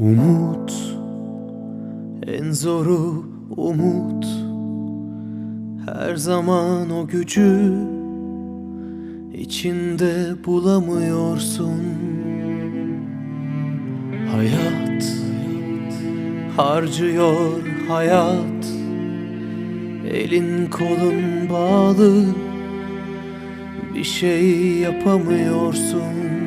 Umut En zoru umut. Her zaman o gücü içinde bulamıyorsun. Hayat Harcıyor hayat. Elin kolun bağlı Bir şey yapamıyorsun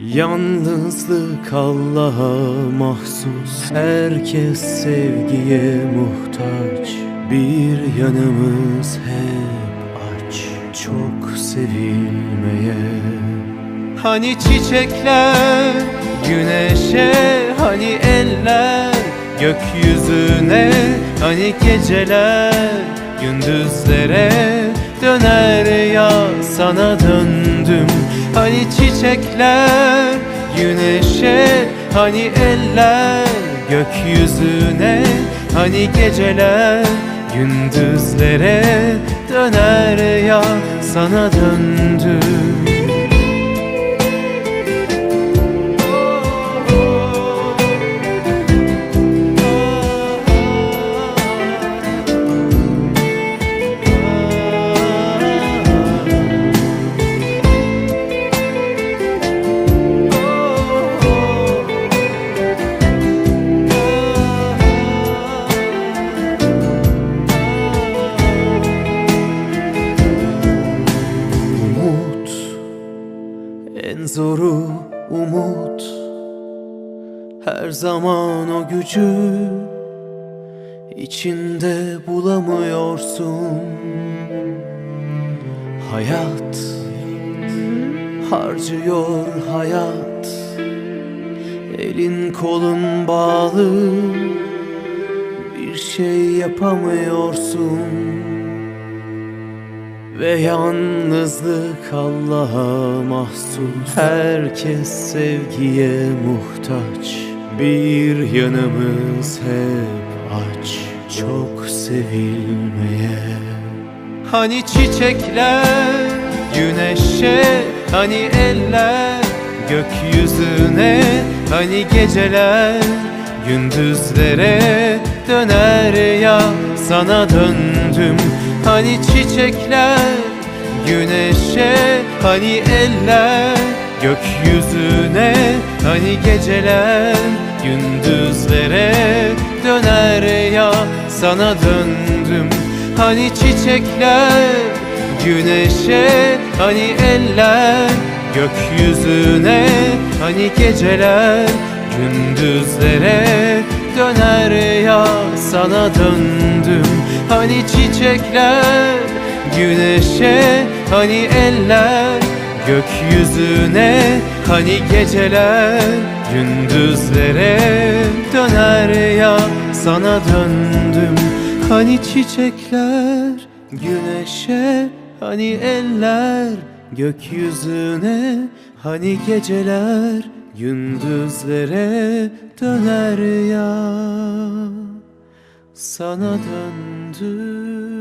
Yalnızlık Allah'a mahsus. Herkes sevgiye muhtaç. Bir yanımız hep aç. Çok sevilmeye. Hani çiçekler güneşe Hani eller gökyüzüne Hani geceler gündüzlere Döner ya sana döndüm. Hani çiçekler güneşe Hani eller gökyüzüne Hani geceler gündüzlere Döner ya sana döndüm En zoru umut. Her zaman o gücü içinde bulamıyorsun. Hayat Harcıyor hayat. Elin kolun bağlı Bir şey yapamıyorsun ve yalnızlık Allah'a mahsus. Herkes sevgiye muhtaç. Bir yanımız hep aç. Çok sevilmeye. Hani çiçekler güneşe Hani eller gökyüzüne Hani geceler gündüzlere Döner ya sana döndüm Hani çiçekler güneşe Hani eller gökyüzüne Hani geceler gündüzlere Döner ya sana döndüm. Hani çiçekler güneşe Hani eller gökyüzüne Hani geceler gündüzlere Döner ya sana döndüm Hani çiçekler güneşe Hani eller gökyüzüne Hani geceler gündüzlere Döner ya sana döndüm. Hani çiçekler güneşe Hani eller gökyüzüne Hani geceler gündüzlere döner ya Sana döndüm